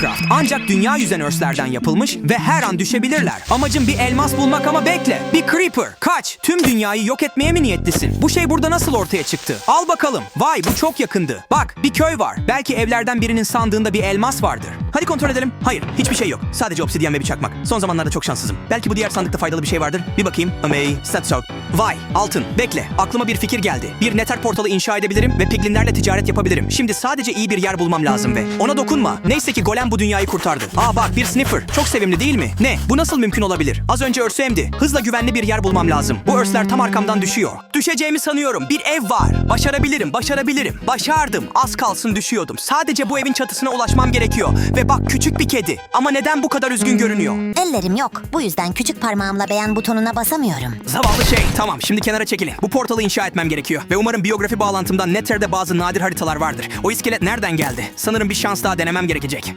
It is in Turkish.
Minecraft ancak dünya yüzen örslerden yapılmış ve her an düşebilirler. Amacım bir elmas bulmak ama bekle. Bir creeper. Kaç. Tüm dünyayı yok etmeye mi niyetlisin? Bu şey burada nasıl ortaya çıktı? Al bakalım. Vay bu çok yakındı. Bak bir köy var. Belki evlerden birinin sandığında bir elmas vardır. Hadi kontrol edelim. Hayır hiçbir şey yok. Sadece obsidyen ve bir çakmak. Son zamanlarda çok şanssızım. Belki bu diğer sandıkta faydalı bir şey vardır. Bir bakayım. Amey, Statsok. Vay altın. Bekle. Aklıma bir fikir geldi. Bir nether portalı inşa edebilirim ve piglinlerle ticaret yapabilirim. Şimdi sadece iyi bir yer bulmam lazım ve ona dokunma. Neyse ki golem bu dünyayı kurtardı. Aa bak bir sniffer. Çok sevimli değil mi? Ne? Bu nasıl mümkün olabilir? Az önce örsü emdi. Hızla güvenli bir yer bulmam lazım. Bu örsler tam arkamdan düşüyor. Düşeceğimi sanıyorum. Bir ev var. Başarabilirim, başarabilirim. Başardım. Az kalsın düşüyordum. Sadece bu evin çatısına ulaşmam gerekiyor. Ve bak küçük bir kedi. Ama neden bu kadar üzgün görünüyor? Ellerim yok. Bu yüzden küçük parmağımla beğen butonuna basamıyorum. Zavallı şey. Tamam şimdi kenara çekilin. Bu portalı inşa etmem gerekiyor. Ve umarım biyografi bağlantımdan Nether'de bazı nadir haritalar vardır. O iskelet nereden geldi? Sanırım bir şans daha denemem gerekecek.